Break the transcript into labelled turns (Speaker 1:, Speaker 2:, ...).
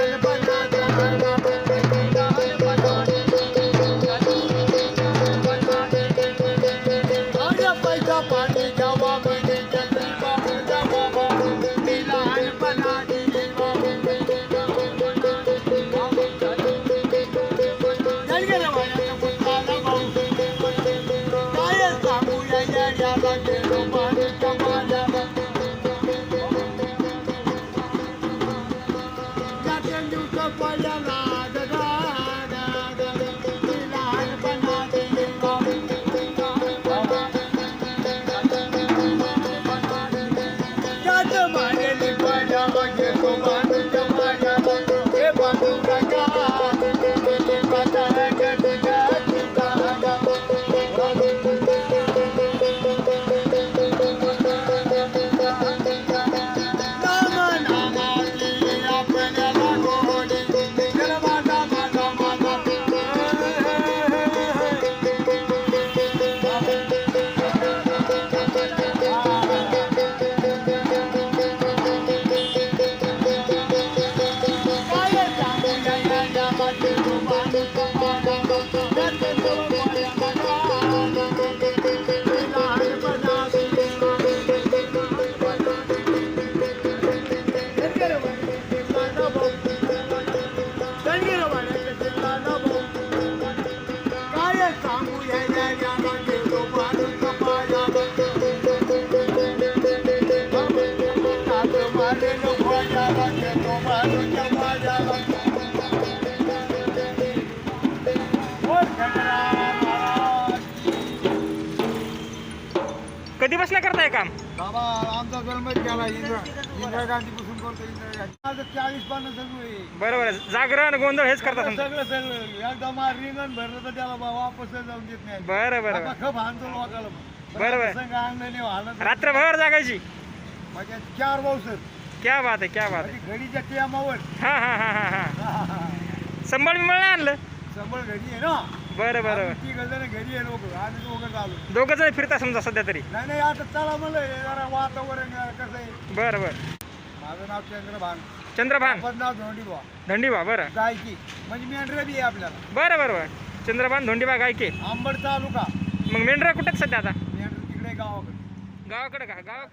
Speaker 1: I'll
Speaker 2: कधी बसल्या करताय काम?
Speaker 1: बाबा आमचा जन्म केला इंदिरा इंदिरा गांधी पासून करतो इंदिरा गांधी. माझं चाळीस पानं सगळं आहे.
Speaker 2: बरं बरं जागरण गोंधळ हेच करता
Speaker 1: सगळं
Speaker 2: समजा
Speaker 1: सगळं. सगळं एकदा मार रिंगण भरलं तर त्याला बा- वापस जाऊन देत नाही
Speaker 2: बरं बरं बरं.
Speaker 1: खप आणतो लोकाला.
Speaker 2: बरं.
Speaker 1: संघ
Speaker 2: रात्रभर जागायची.
Speaker 1: म्हणजे चार भाऊ सर
Speaker 2: क्या बात आहे क्या बात आहे
Speaker 1: घडीच्या टियामावर
Speaker 2: हा हा हा हा हा. संभाळ बिंबळ नाही आणलं?
Speaker 1: संबळ घडी आहे ना?
Speaker 2: बरं बरं
Speaker 1: आम्ही तिघं जण घरी आहे लोक आम्ही दोघं चालू.
Speaker 2: दोघं जण फिरता समजा सध्या तरी.
Speaker 1: नाही नाही आता चला म्हणलं हे जरा वातावरण कसं आहे?
Speaker 2: बरं बरं.
Speaker 1: माझं नाव चंद्रभान.
Speaker 2: चंद्रभान.
Speaker 1: आपण नाव धोंडीबा.
Speaker 2: धंडीबा बरं.
Speaker 1: गायकी. म्हणजे मेंढरं बी आहे आपल्याला.
Speaker 2: बरं बरं बरं. चंद्रभान धोंडीबा गायके.
Speaker 1: आंबड तालुका.
Speaker 2: मग मेंढरा कुठे आहेत सध्या आता?
Speaker 1: मेंढर तिकडे गावाकडे.
Speaker 2: गावाकडे का? गाव